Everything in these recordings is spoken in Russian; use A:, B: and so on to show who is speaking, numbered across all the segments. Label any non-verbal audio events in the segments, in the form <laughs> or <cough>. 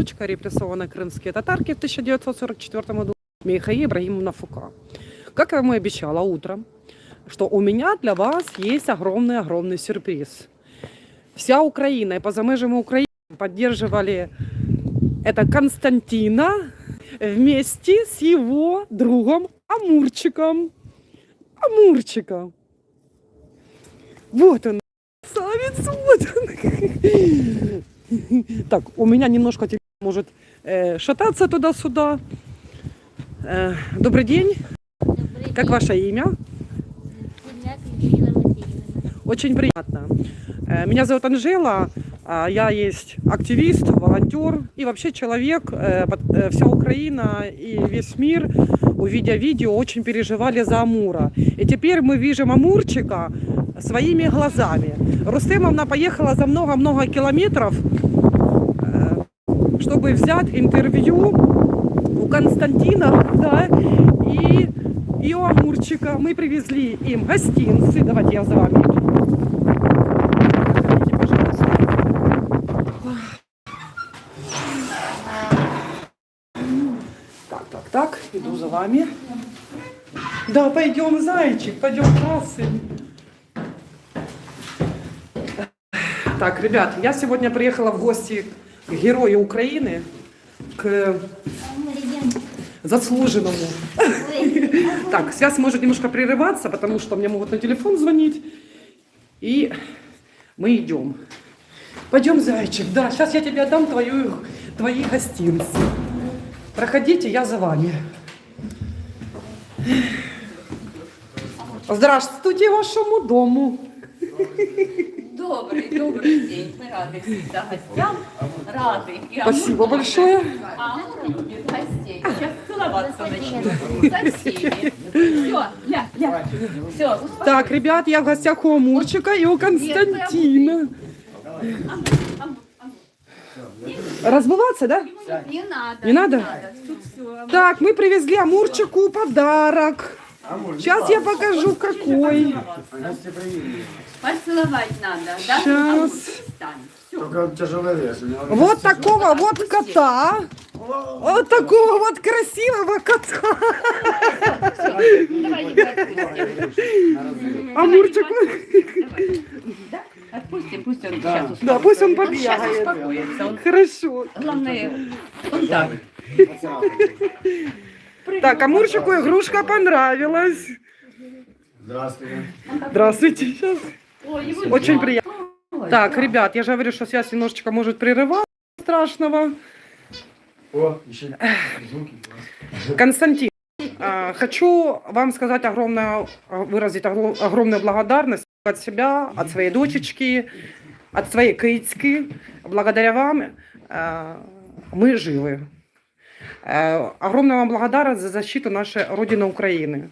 A: внучка репрессованной крымские татарки в 1944 году, Михаил Ибрагимовна Фука. Как я и обещала утром, что у меня для вас есть огромный-огромный сюрприз. Вся Украина и поза межами Украины поддерживали это Константина вместе с его другом Амурчиком. Амурчиком. Вот он. Красавец, вот он. <laughs> Так, у меня немножко может э, шататься туда-сюда. Э, добрый день.
B: Добрый
A: Как
B: день.
A: ваше имя? Очень приятно. Э, Меня зовут Анжела. а Я есть активист, волонтер и вообще человек. Под- Вся Украина и весь мир, увидя видео, очень переживали за Амура. И теперь мы видим Амурчика своими глазами. Рустемовна поехала за много-много километров, чтобы взять интервью у Константина да, и, и у Амурчика. Мы привезли им гостинцы. Давайте я за вами. Так, так, так, иду за вами. Да, пойдем, зайчик, пойдем красный. Так, ребят, я сегодня приехала в гости герою Украины, к заслуженному. <laughs> Так, связь может немножко прерываться, потому что мне могут на телефон звонить. И мы идем. Пойдем, зайчик. Да, сейчас я тебе отдам твою, твои гостинцы. Проходите, я за вами. Здравствуйте вашему дому. <laughs>
C: Добрый, добрый день. Мы рады всегда гостям. Рады. И
A: Спасибо
C: Амур
A: большое.
C: А Амур любит гостей. Сейчас целоваться начнут со всеми. Все, ля, ля. Все,
A: Так, ребят, я в гостях у Амурчика и у Константина. Разбываться, да?
C: не надо.
A: Не надо?
C: Тут все.
A: Так, мы привезли Амурчику подарок. Сейчас я покажу, какой.
C: Поцеловать надо. Да? Встань. Всё.
D: Только тяжелый вес. у него
A: Вот такого вот кота. Вот такого вот красивого кота. Амурчик.
C: Да? Отпусти, пусть он сейчас
A: Да, пусть он
C: Он сейчас
A: побегает.
C: успокоится. Он,
A: Хорошо.
C: главное, он так.
A: Так, Амурчику игрушка понравилась.
D: Здравствуйте.
A: Здравствуйте. Сейчас. Очень приятно. Так, ребят, я же говорю, что связь немножечко может прерываться страшного.
D: О, еще звуки.
A: Константин, а, хочу вам сказать огромное, выразить огром- огромную благодарность от себя, от своей дочечки, от своей Кыцки. Благодаря вам э, мы живы. Огромная вам благодарность за защиту нашей Родины Украины.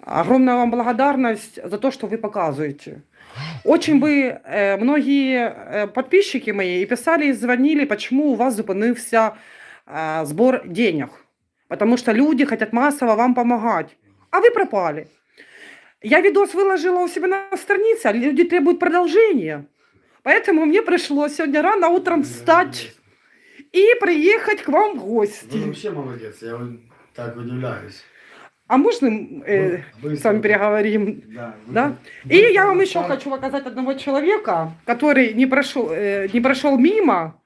A: Огромная вам благодарность за то, что вы показываете. Очень бы э, многие э, подписчики мои и писали, и звонили, почему у вас зупинився э, сбор денег. Потому что люди хотят массово вам помогать. А вы пропали. Я видос выложила у себя на странице, а люди требуют продолжения. Поэтому мне пришлось сегодня рано утром встать и приехать к вам в
D: Вы
A: гости.
D: вообще молодец, я так удивляюсь.
A: А можно э,
D: Вы
A: с вами переговорим?
D: Да. вы
A: Да?
D: так
A: И я вам еще хочу показать одного человека, который не прошел, э, не прошел мимо.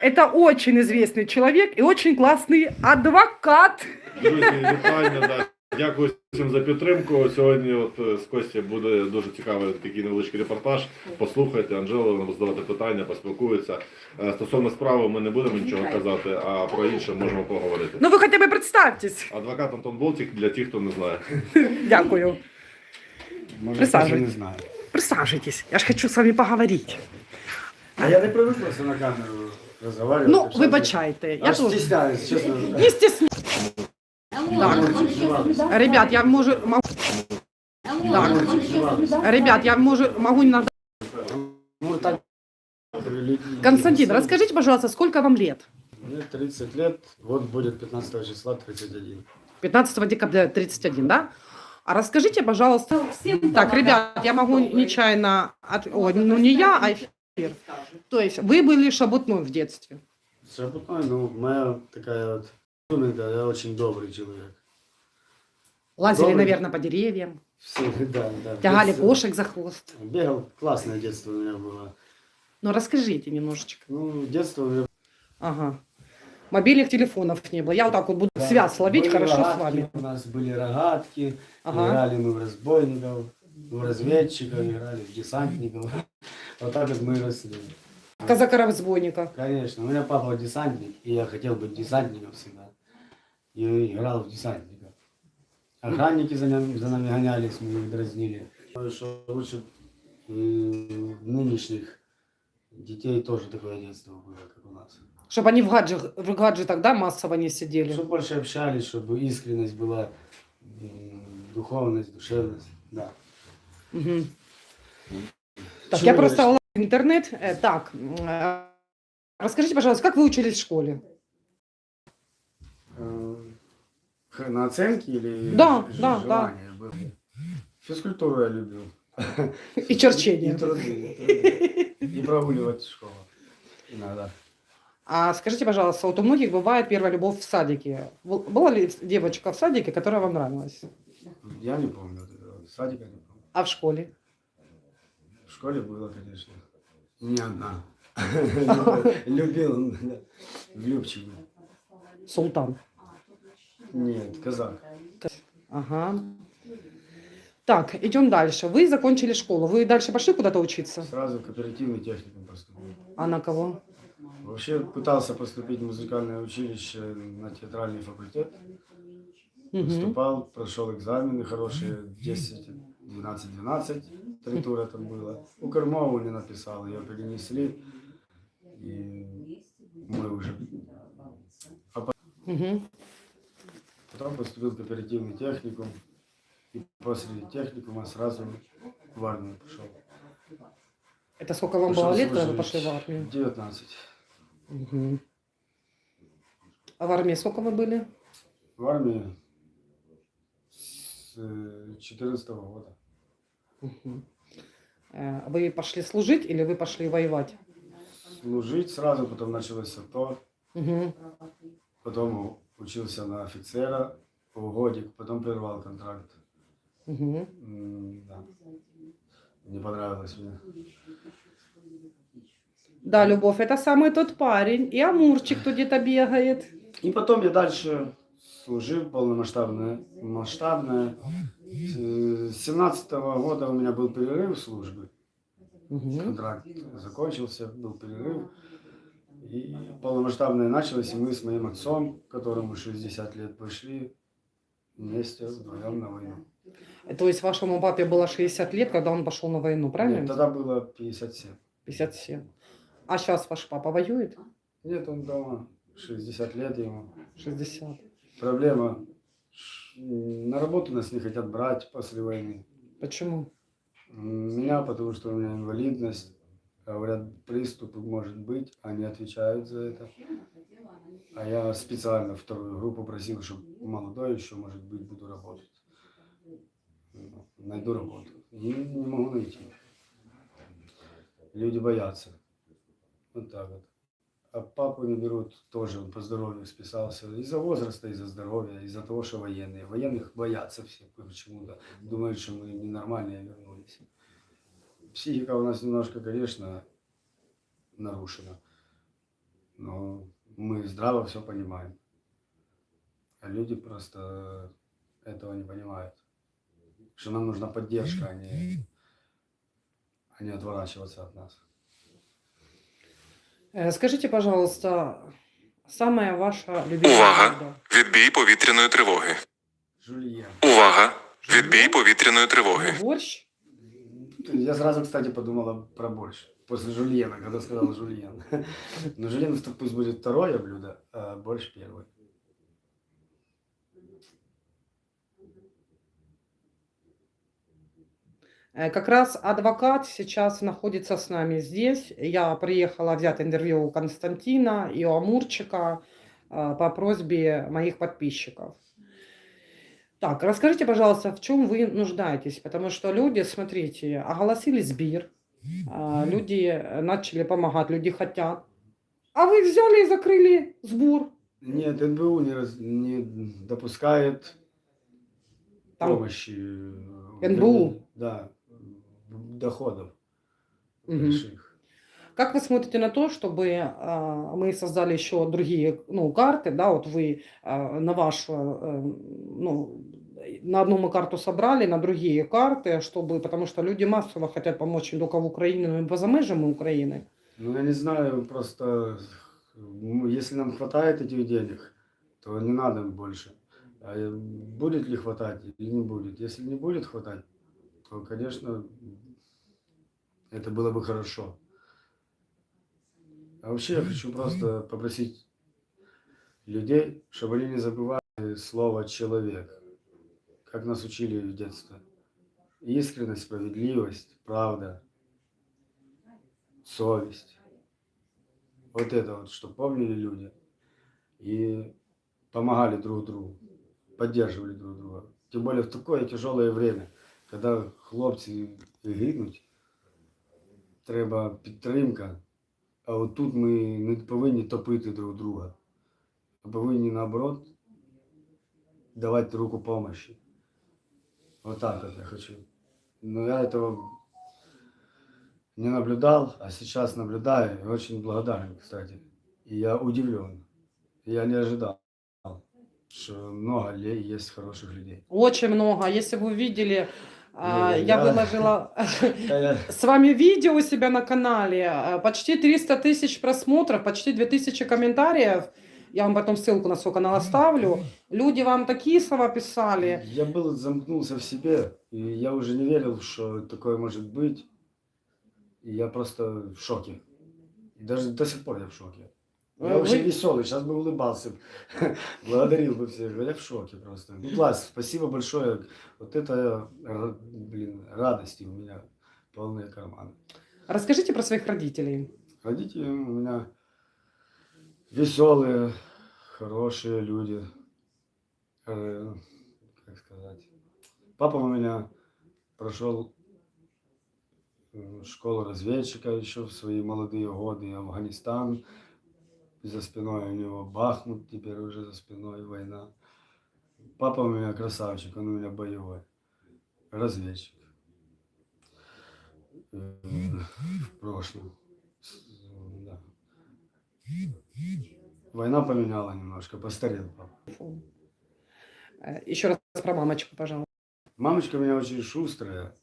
A: Это очень известный человек и очень классный адвокат.
E: Да. Дякую всім за підтримку. Сьогодні от е, з Кості буде дуже цікавий такий невеличкий репортаж. Послухайте, Анжела буде задавати питання, поспілкується. Е, Стосовно справи ми не будемо нічого казати, а про інше можемо поговорити.
A: Ну ви хоча б представтесь.
E: Адвокат Антон Болтик для тих, хто не знає.
A: Дякую.
D: Може,
A: Присаджуйтесь.
D: не знаю.
A: Присаживайтесь. Я ж хочу с вами поговорить.
D: А я не просто на камеру разговаривать.
A: Ну, вибачайте. Я
D: Аж
A: тут
D: стесняюсь, честно.
A: не стесняюсь. Так. Ребят, я можу, могу, Так. ребят, я можу, могу иногда... Константин, расскажите, пожалуйста, сколько вам лет?
D: Мне 30 лет, вот будет 15 числа 31.
A: 15 декабря 31, да? А расскажите, пожалуйста...
C: Всем
A: Так, ребят, я могу нечаянно... От... Ой, ну не я, а эфир. То есть вы были шабутной в детстве.
D: Шебутной, ну, моя такая вот изюминка, я очень добрый человек.
A: Лазили,
D: Добрый.
A: наверное, по деревьям,
D: Все, <laughs> да, да.
A: тягали
D: детстве
A: кошек за хвост.
D: Бегал, классное детство у меня было.
A: Ну, расскажите немножечко.
D: Ну, детство у меня
A: Ага. Мобильных телефонов не было. Я вот так вот буду
D: Да.
A: связь ловить
D: Были
A: хорошо с
D: рогатки,
A: вами.
D: У нас были рогатки,
A: Ага.
D: играли мы в разбойников, в разведчиков, играли в десантников. <laughs> Вот так вот мы росли.
A: Казака-разбойника.
D: Конечно, у меня папа десантник, и я хотел быть десантником всегда. И играл в десантника. Охранники за нами, за нами гонялись, мы их дразнили. Что лучше м, нынешних детей тоже такое детство было, как у нас.
A: Чтобы они в, гаджет, в гаджетах, да, массово не сидели.
D: Чтобы больше общались, чтобы искренность была, духовность, душевность. Да.
A: Мгм. Так,
D: Чего
A: я просто интернет. Э, Так, э, расскажите, пожалуйста, как вы учились в школе?
D: Э, На оценки или
A: Да, да,
D: желание было? Физкультуру я любил. <laughs>
A: И черчение.
D: И труды, и прогуливать школу иногда.
A: А скажите, пожалуйста, вот у многих бывает первая любовь в садике. Был- Была ли девочка в садике, которая вам нравилась?
D: Я не помню этого. Садика не помню.
A: А в школе?
D: В школе было, конечно. Не одна. <laughs> <laughs> Любил. да. Влюбчивый.
A: Султан.
D: Нет, казак.
A: Ага. Так, идем дальше. Вы закончили школу. Вы дальше пошли куда-то учиться?
D: Сразу в кооперативный техникум поступил.
A: А на кого?
D: Вообще пытался поступить в музыкальное училище на театральный факультет.
A: Мгм.
D: Поступал, прошел экзамены хорошие, 10, 12, 12, три тура там было. У Кормову не написал, ее перенесли. И мы уже...
A: Мгм.
D: Потом поступил в кооперативный техникум. И после техникума сразу в армию пошел.
A: Это сколько вам
D: Пошел
A: было лет, когда вы пошли в армию?
D: 19.
A: Мгм. А в армии сколько вы были?
D: В армии с 14 года.
A: Мгм. Э, Вы пошли служить или вы пошли воевать?
D: Служить сразу, потом началось АТО.
A: Мгм.
D: Потом учился на офицера полгодик, потом прервал контракт. М, Да. Не понравилось мне.
A: Да, Любовь, это самый тот парень. И Амурчик тут где-то бегает.
D: И потом я дальше служил полномасштабное. Масштабное. С 17 года у меня был перерыв службы.
A: Мгм.
D: Контракт закончился, был перерыв. И полномасштабное началось, и мы с моим отцом, которому 60 лет, пошли вместе вдвоем на войну.
A: То есть вашему папе было 60 лет, когда он пошел на войну, правильно?
D: Нет, тогда было 57.
A: 57. А сейчас ваш папа воюет?
D: Нет, он дома. 60 лет ему.
A: 60.
D: Проблема. На работу нас не хотят брать после войны.
A: Почему?
D: Меня, потому что у меня инвалидность. Говорят, приступ может быть, они отвечают за это. А я специально вторую группу просил, чтобы молодой еще, может быть, буду работать. Найду работу. И не могу найти. Люди боятся. Вот так вот. А папу не берут тоже, он по здоровью списался. Из-за возраста, из-за здоровья, из-за того, что военные. Военных боятся все почему-то. Думают, что мы ненормальные вернулись Психика у нас немножко, конечно, нарушена. Но мы здраво все понимаем. А люди просто этого не понимают. Что нам нужна поддержка, а не, а не отворачиваться от нас.
A: Э, Скажите, пожалуйста, самая ваша любимая
F: Увага!
A: блюдо?
F: Відбій повітряної тривоги.
D: Жульен.
F: Увага! Відбій повітряної тривоги.
A: Борщ?
D: Я сразу, кстати, подумала про борщ. После жульена, когда сказала жульен. <laughs> Но жульен пусть будет второе блюдо, а борщ первый.
A: Э, Как раз адвокат сейчас находится с нами здесь. Я приехала взять интервью у Константина и у Амурчика э, по просьбе моих подписчиков. Так, расскажите, пожалуйста, в чем вы нуждаетесь? Потому что люди, смотрите, оголосили сбир, а, люди начали помогать, люди хотят. А вы взяли и закрыли сбор.
D: Нет, НБУ не, раз- не допускает
A: Там-
D: помощи. э,
A: НБУ?
D: Да, доходов
A: Мгм.
D: больших.
A: Как вы смотрите на то, чтобы а, мы создали еще другие ну, карты, да, вот вы а, на вашу, э, ну, на одну мы карту собрали, на другие карты, чтобы, потому что люди массово хотят помочь не только в Украине, но и поза межами Украины.
D: Ну, я не знаю, просто если нам хватает этих денег, то не надо больше. А э, будет ли хватать или не будет? Если не будет хватать, то, конечно, это было бы хорошо. А вообще я хочу просто попросить людей, чтобы они не забывали слово «человек», как нас учили в детстве. Искренность, справедливость, правда, совесть. Вот это вот, что помнили люди и помогали друг другу, поддерживали друг друга. Тем более в такое тяжелое время, когда хлопці гинуть, треба підтримка. А от тут ми не повинні топити друг друга. А повинні наоборот давати руку помощи. Вот так вот я хочу. Но я этого не наблюдал, а сейчас наблюдаю и очень благодарен, кстати. И я удивлен. Я не ожидал, что много есть хороших людей.
A: Очень много. Если бы вы видели, а, я
D: я-
A: выложила
D: Да <laughs> я-
A: с вами видео у себя на канале, а, почти 300 тысяч просмотров, почти 2000 комментариев. Я вам потом ссылку на свой канал оставлю. Люди вам такие слова писали.
D: Я был замкнулся в себе, и я уже не верил, что такое может быть. И я просто в шоке. И даже до сих пор я в шоке. Я
A: Вы-
D: очень веселый, сейчас бы улыбался, <laughs> благодарил бы всех. Я в шоке просто. Ну, класс, спасибо большое. Вот это, блин, радости у меня полные карманы.
A: Расскажите про своих родителей.
D: Родители у меня веселые, хорошие люди. Э, как сказать. Папа у меня прошел школу разведчика еще в свои молодые годы, Афганистан. За спиной у него Бахмут, теперь уже за спиной война. Папа у меня красавчик, он у меня боевой. Разведчик. В прошлом. Да. Война поменяла немножко, постарел папа.
A: Э, Еще раз про мамочку, пожалуйста.
D: Мамочка у меня очень шустрая.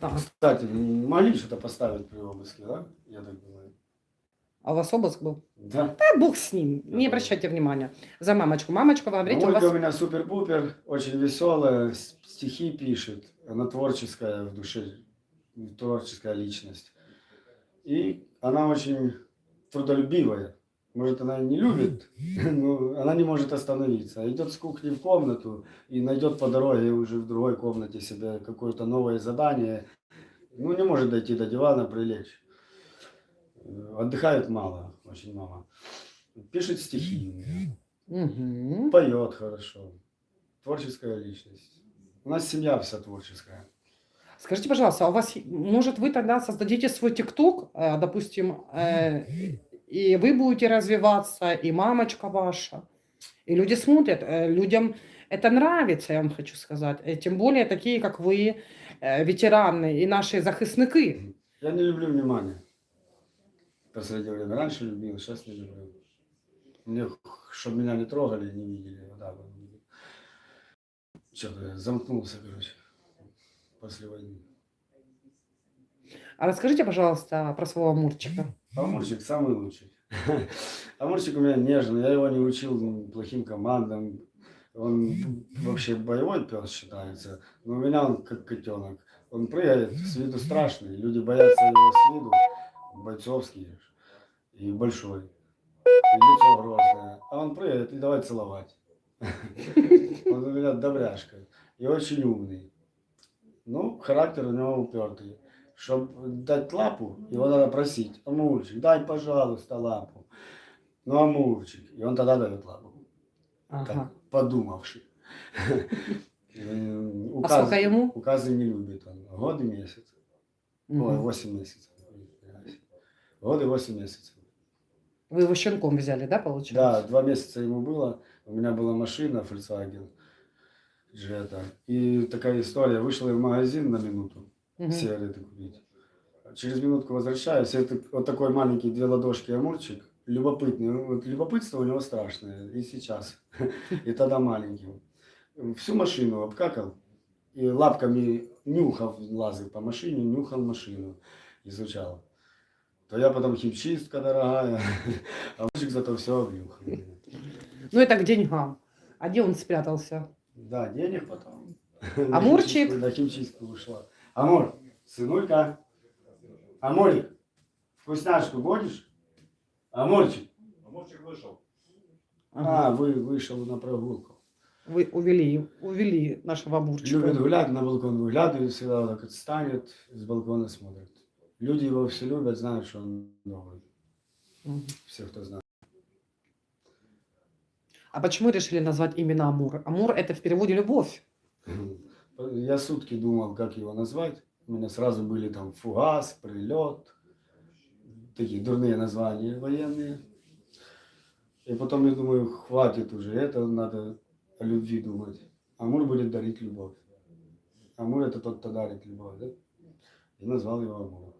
A: Да.
D: Кстати, могли что-то поставить при обыске, да? Я так думаю.
A: А у вас обыск был?
D: Да.
A: Да, бог с ним. Не обращайте внимания. За мамочку. Мамочка, вы говорите, у
D: Ольга
A: вас...
D: у меня супер-пупер, очень веселая, с- стихи пишет. Она творческая в душе, творческая личность. И она очень трудолюбивая. Может, она и не любит, <laughs> но она не может остановиться. Идет с кухни в комнату и найдет по дороге уже в другой комнате себе какое-то новое задание. Ну, не может дойти до дивана, прилечь. Э, Отдыхает мало, очень мало. Пишет стихи. Поет хорошо. Творческая личность. У нас семья вся творческая.
A: Скажите, пожалуйста, а у вас, может, вы тогда создадите свой ТикТок, э, допустим, э, и вы будете развиваться, и мамочка ваша, и люди смотрят, людям это нравится, я вам хочу сказать, тем более такие, как вы, ветераны и наши захисники.
D: Я не люблю внимания. В последнее время. Раньше любил, сейчас не люблю. Мне, чтобы меня не трогали, не видели. Вот так вот. Что-то замкнулся, короче, после войны.
A: А расскажите, пожалуйста, про своего Амурчика.
D: Амурчик самый лучший. Амурчик у меня нежный, я его не учил плохим командам. Он вообще боевой пес считается, но у меня он как котенок. Он прыгает, с виду страшный, люди боятся его с виду, бойцовский и большой, и лицо грозное. А он прыгает и давай целовать. <laughs> Он у меня добряшка и очень умный. Ну, характер у него упертый. Чтобы дать лапу, его надо просить. Амурчик, дай, пожалуйста, лапу. Ну, Амурчик. И он тогда дает лапу.
A: Ага.
D: Так, подумавши. Э, <laughs>
A: А
D: Указ,
A: сколько ему?
D: указы не любит он. Год и месяц. Ой,
A: Мгм.
D: 8 месяцев. Год и 8 месяцев.
A: Вы его щенком взяли, да,
D: Да,
A: получается?
D: два месяца ему было. У меня была машина Volkswagen Jetta. И такая история. Вышла я в магазин на минуту
A: Мгм.
D: сигареты купить. Через минутку возвращаюсь. Это вот такой маленький две ладошки амурчик. Любопытный. Вот любопытство у него страшное. И сейчас. <laughs> И тогда маленький. Всю машину обкакал. И лапками нюхал, лазил по машине, нюхал машину. Изучал. То я потом химчистка дорогая. <laughs> А мальчик зато все обнюхал.
A: Ну, это к деньгам. А где он спрятался?
D: Да, денег потом.
A: Амурчик?
D: На химчистку ушла. Амур, сынулька. Амурик, вкусняшку будешь? Амурчик.
E: Амурчик вийшов.
D: А, вы вышел на прогулку.
A: Вы увели, увели нашего Амурчика.
D: Любит гулять на балкон, выглядывает всегда, вот так вот станет, с балкона смотрит. Люди его все любят, знают, что он добрый.
A: Мгм.
D: Все, кто знает.
A: А почему решили назвать именно Амур? Амур это в переводе любовь.
D: Я сутки думал, как его назвать. У меня сразу были там фугас, прилет, такие дурные названия военные. И потом я думаю, хватит уже, это надо о любви думать. Амур будет дарить любовь. Амур это тот, кто дарит любовь, да? И назвал его Амуром.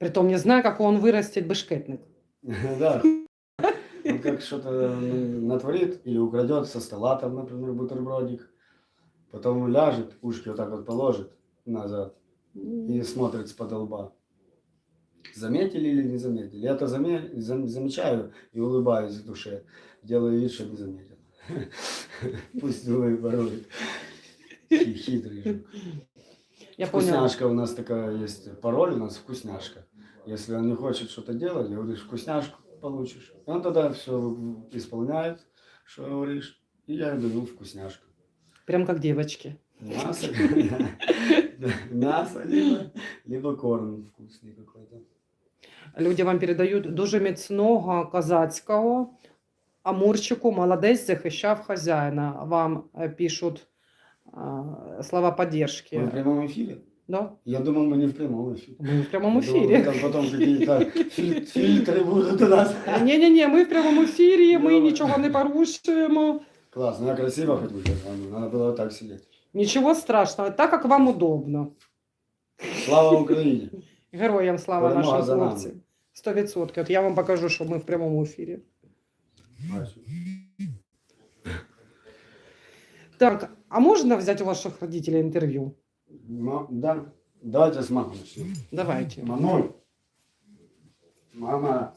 A: Притом не знаю, как он вырастет бешкетник. <laughs>
D: Да. Он как что-то ну, натворит или украдет со стола, там, например, бутербродик. Потом ляжет, ушки вот так вот положит назад и смотрит с лба. Заметили или не заметили? Я это заме- зам- замечаю и улыбаюсь в душе. Делаю вид, что не заметил. <laughs> Пусть думает, ворует. Хи- Хитрый жук.
A: Я поняла.
D: Вкусняшка у нас такая есть, пароль у нас вкусняшка. Если он не хочет что-то делать, говоришь, вкусняшку получишь. Он тогда все исполняет, что говоришь, и я даю вкусняшку.
A: Прям как девочки.
D: Мясо, <laughs> <laughs> мясо либо, либо корм вкусный какой-то.
A: Люди вам передають дуже міцного козацького. Амурчику молодець захищав хазяїна. Вам пишуть слова
D: Мы в
A: поддержки.
D: прямом эфире?
A: Да?
D: Я думал, мы не в прямом эфире.
A: Ми в прямому
D: Я думал,
A: ефірі.
D: Там потом какие-то филь- фильтры будут у нас.
A: Ні-ні-ні, ми в прямому ефірі, ми
D: Добре.
A: нічого не порушуємо.
D: Классно, я красиво хоть выглядел, надо было вот так сидеть.
A: Нічого страшного, так як вам удобно.
D: Слава Украине!
A: Героям слава
D: Перемога
A: нашим
D: за нами.
A: хлопцям. Сто відсотків. От я вам покажу, що ми в прямому ефірі. Так, а можна взяти у ваших родителей інтерв'ю?
D: Ма- Да, давайте с мамой начнем.
A: Давайте.
D: Мамуль. Мама.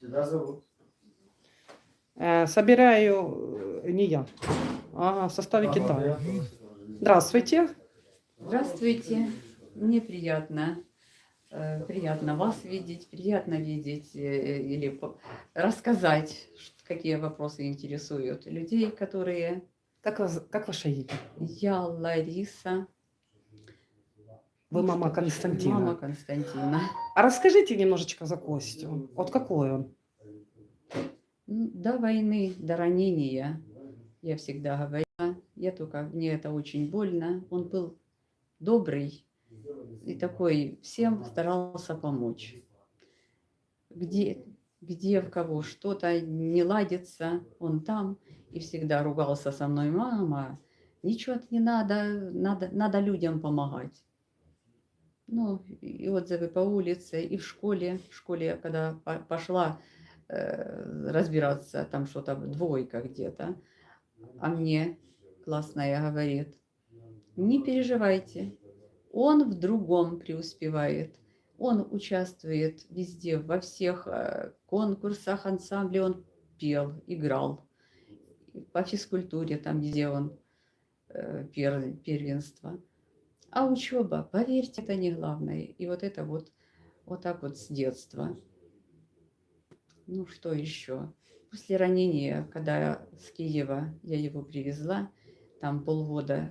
D: Тебя зовут?
A: Э, собираю э, не я. Ага, в составе Китая. Здравствуйте.
B: Здравствуйте. Мне приятно. э, Приятно вас видеть, приятно видеть э, или по- рассказать, ш- какие вопросы интересуют людей, которые...
A: Как, вас- как ваше имя?
B: Я Лариса.
A: Вы мама Константина.
B: Мама Константина.
A: А расскажите немножечко за Костю. Вот какой он?
B: До войны, до ранения, я всегда говорила, я только, мне это очень больно. Он был добрый и такой, всем старался помочь. Где, где в кого что-то не ладится, он там и всегда ругался со мной, мама, ничего не надо, надо, надо людям помогать. Ну, и отзывы по улице, и в школе, в школе, когда по- пошла э, разбираться, там что-то двойка где-то, а мне классная говорит, не переживайте, он в другом преуспевает, он участвует везде, во всех э, конкурсах, ансамбле он пел, играл, по физкультуре там, где он э, пер- первенство. А учеба, поверьте, это не главное. И вот это вот, вот так вот с детства. Ну что еще? После ранения, когда с Киева я его привезла, там полгода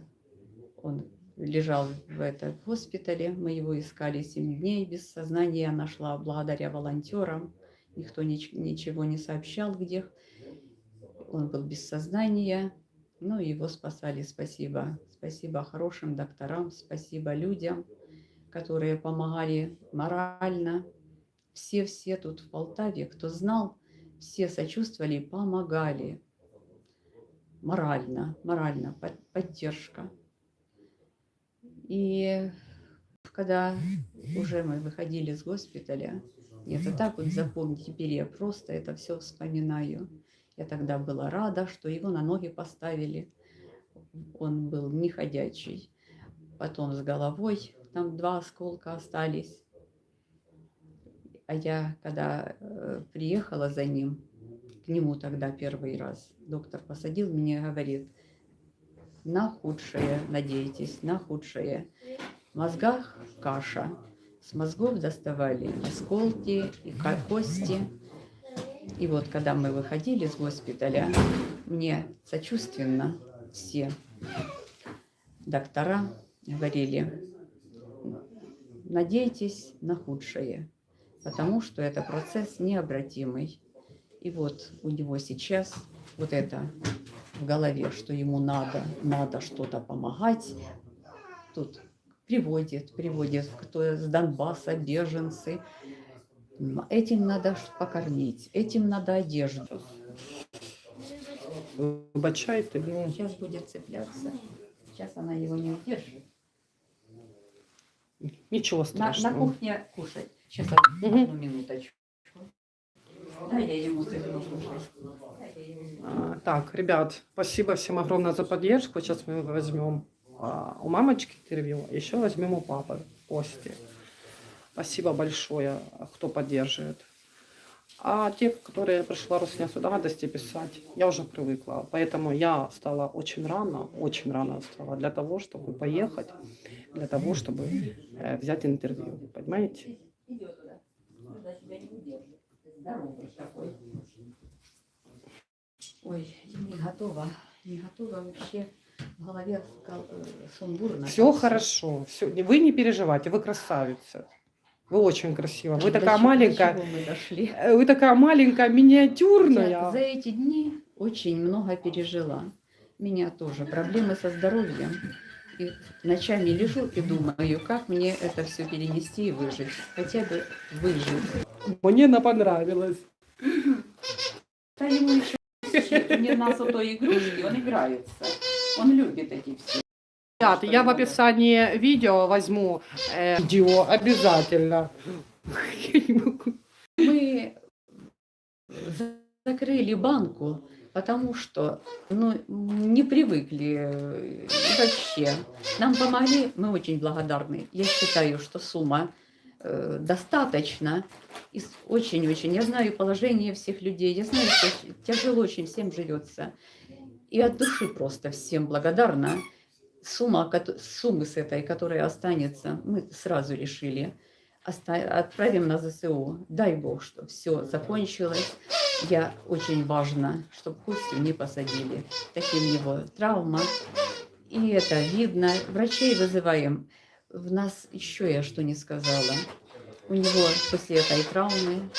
B: он лежал в этом госпитале, мы его искали 7 дней, без сознания я нашла благодаря волонтерам, никто нич- ничего не сообщал, где он был без сознания, ну его спасали, спасибо, спасибо хорошим докторам, спасибо людям, которые помогали морально, Все-все тут в Полтаве, кто знал, все сочувствовали и помогали. Морально, морально, под- поддержка. И когда уже мы выходили с госпиталя, это так вот запомнить, теперь я просто это все вспоминаю. Я тогда была рада, что его на ноги поставили. Он был неходячий. Потом с головой, там два осколка остались. А я, когда э, приехала за ним, к нему тогда первый раз, доктор посадил и говорит, на худшее надейтесь, на худшее. В мозгах каша. С мозгов доставали осколки и ко- кости. И вот когда мы выходили с госпиталя, мне сочувственно все доктора говорили, надейтесь на худшее, потому что это процесс необратимый. И вот у него сейчас вот это в голове, что ему надо, надо что-то помогать. Тут приводит, приводит, кто с Донбасса, беженцы. Этим надо покормить, этим надо одежду.
A: Вибачайте, ну,
B: Сейчас будет цепляться. Сейчас она его не удержит.
A: нічого
B: На, на
A: страшного.
B: кухне кушать. Сейчас одну минуточку. Дай я ему я.
A: А, Так, ребят, спасибо всем огромное за поддержку. Сейчас мы возьмем а, у мамочки интервью, еще возьмем у папы Кости. Спасибо большое, кто поддерживает. А те, которые пришла Русня сюда гадости писать, я уже привыкла. Поэтому я стала очень рано, очень рано стала для того, чтобы поехать, для того, чтобы э, взять интервью. Понимаете?
B: Ой, не готова. Не готова вообще. В голове э, сумбурно.
A: Все хорошо, все. Вы не переживайте, вы красавица. Вы очень красива. Вы такая
B: до
A: маленькая,
B: мы дошли.
A: э, вы такая маленькая, миниатюрная.
B: Я за эти дни очень много пережила. Меня тоже проблемы со здоровьем. И ночами лежу и думаю, как мне это все перенести и выжить. Хотя бы выжить.
A: Мне она понравилась.
B: Да ему еще не на той игрушки, он играется. Он любит эти все.
A: Ребят, я в описании видео возьму э, видео обязательно. <laughs> Я не могу.
B: Мы за- закрыли банку, потому что ну, не привыкли э, вообще. Нам помогли, мы очень благодарны. Я считаю, что сумма э, достаточно. Очень-очень. Я знаю положение всех людей. Я знаю, что тяжело очень всем живется. И от души просто всем благодарна. Сумма, суммы с этой, которая останется, мы сразу решили отправим на ЗСУ. Дай Бог, что все закончилось. Я очень важно, чтобы Костю не посадили. Таким его травма. И это видно. Врачей вызываем. В нас еще я что не сказала. У него после этой травмы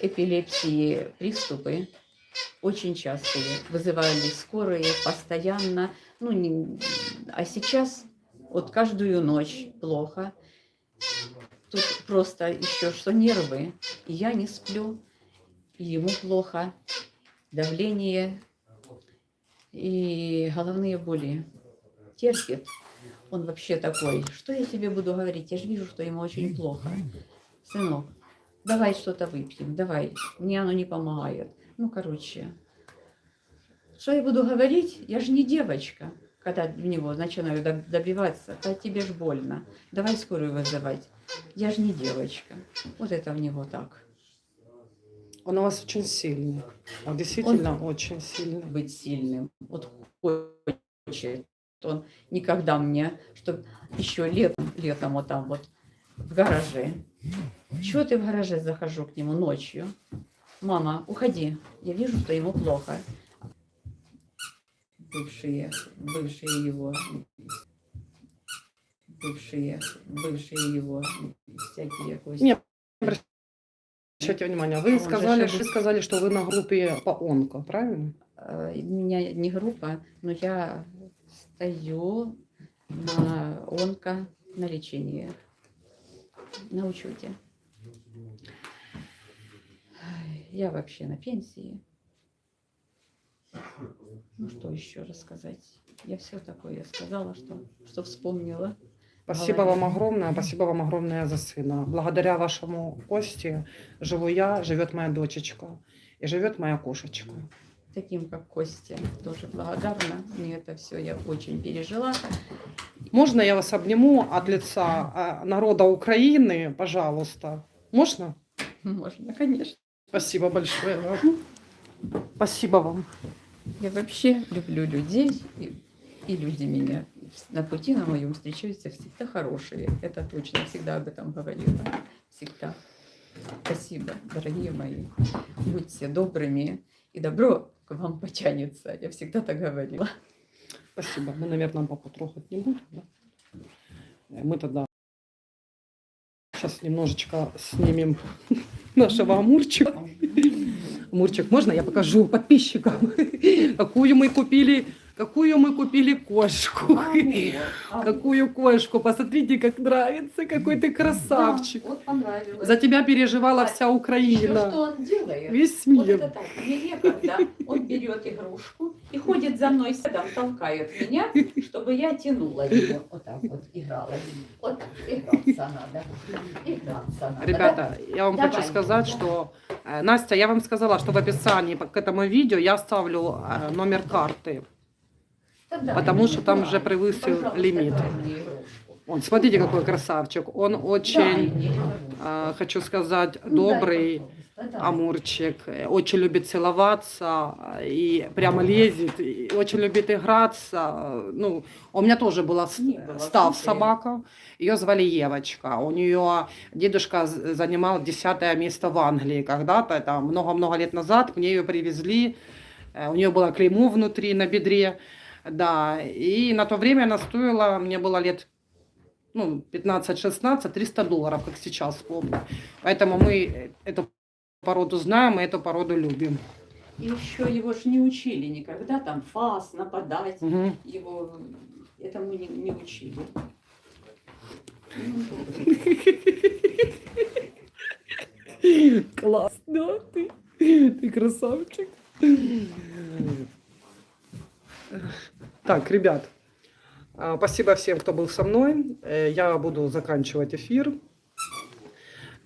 B: эпилепсии приступы очень частые. Вызывали скорые постоянно. Ну, не- а сейчас вот каждую ночь плохо. Тут просто еще что нервы. И я не сплю, и ему плохо. Давление и головные боли. Терпит. Он вообще такой. Что я тебе буду говорить? Я же вижу, что ему очень плохо. Сынок, давай что-то выпьем, давай. Мне оно не помогает. Ну, короче. Что я буду говорить? Я же не девочка. Когда в него начинаю доб- добиваться, да тебе ж больно. Давай скорую вызывать. Я же не девочка. Вот это в него так.
A: Он у вас очень сильный. Он действительно очень сильный.
B: Быть сильным. Вот хочет он никогда мне, что еще летом, летом вот там вот в гараже. Чего ты в гараже захожу к нему ночью? Мама, уходи. Я вижу, что ему плохо. Бывшие, бывшие его, бывшие, бывшие его, всякие кости.
A: Нет, Обращайте внимание, вы
B: Он же
A: сказали,
B: же-
A: вы сказали, что вы на группе по онко, правильно?
B: Э, У меня не группа, но я стою на онко на лечении, на учете. Я вообще на пенсии. Ну что еще рассказать? Я все такое сказала, что, что вспомнила.
A: Спасибо вам огромное, спасибо вам огромное за сына. Благодаря вашему Косте живу я, живет моя дочечка и живет моя кошечка.
B: Таким, как Костя, тоже благодарна. Мне это все я очень пережила.
A: Можно я вас обниму от лица э, народа Украины, пожалуйста? Можно?
B: Можно, конечно.
A: Спасибо большое вам. Спасибо вам.
B: Я вообще люблю людей, и, и люди меня на пути на моем встречаются всегда хорошие. Это точно, всегда об этом говорила. Всегда. Спасибо, дорогие мои. Будьте добрыми, и добро к вам потянется. Я всегда так говорила.
A: Спасибо. Мы, наверное, папу трогать не будем. Да? Э, Мы тогда сейчас немножечко снимем <laughs> нашего Амурчика. Амурчик, можно я покажу подписчикам, <laughs> какую мы купили, какую мы купили кошку. Какую кошку? Посмотрите, как нравится, какой ты красавчик.
B: вот понравилось.
A: За тебя переживала вся
B: Что,
A: Украина.
B: что он делает?
A: Весь
B: Вот
A: мир.
B: это так, мне некогда. Он берет игрушку и ходит за мной садом, толкает меня, чтобы я тянула ее. Вот так вот играла. Вот так, играться надо. Играться надо.
A: Ребята, я вам
B: Давай.
A: хочу сказать, что э, Настя, я вам сказала, что в описании к этому видео я оставлю э, номер карты,
B: Да? Да,
A: потому что там уже превысил лимит. Вот, смотрите, какой красавчик. Он очень, э, хочу сказать, добрый. Амурчик э, очень любит целоваться и прямо лезет, и очень любит играться. Ну, у меня тоже была став собака, ее звали Евочка. У нее дедушка занимал десятое место в Англии когда-то, там много-много лет назад. Мне ее привезли, Э, у нее было клеймо внутри на бедре, да, и на то время она стоила, мне было лет ну, 15-16, 300 долларов, как сейчас помню. Поэтому мы э, эту породу знаем и эту породу любим.
B: И еще его ж не учили никогда там фас, нападать.
A: Мгм.
B: Его этому не, не учили.
A: Класс, да, ты, ты красавчик. Так, ребят, а, спасибо всем, кто был со мной. Э, Я буду заканчивать эфир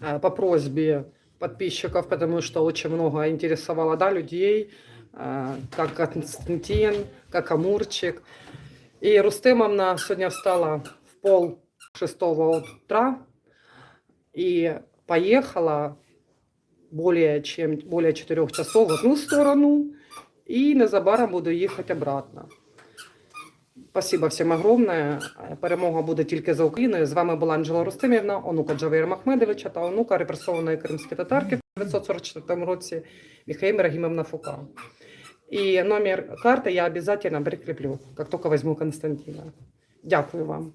A: э, по просьбе подписчиков, потому что очень много интересовало да, людей, э, как Константин, как Амурчик. И Рустемовна сегодня встала в пол шестого утра и поехала более чем более 4 часов в одну сторону, и незабаром буду їхати обратно. Спасибо всім огромне. Перемога буде тільки за Україною. З вами була Анжела Рустемівна, онука Джавеєра Махмедовича та онука репресованої кримської татарки в 1944 році Михаїл Рагімовна Фука. І номер карти я обов'язково прикріплю, як тільки візьму Константина. Дякую вам.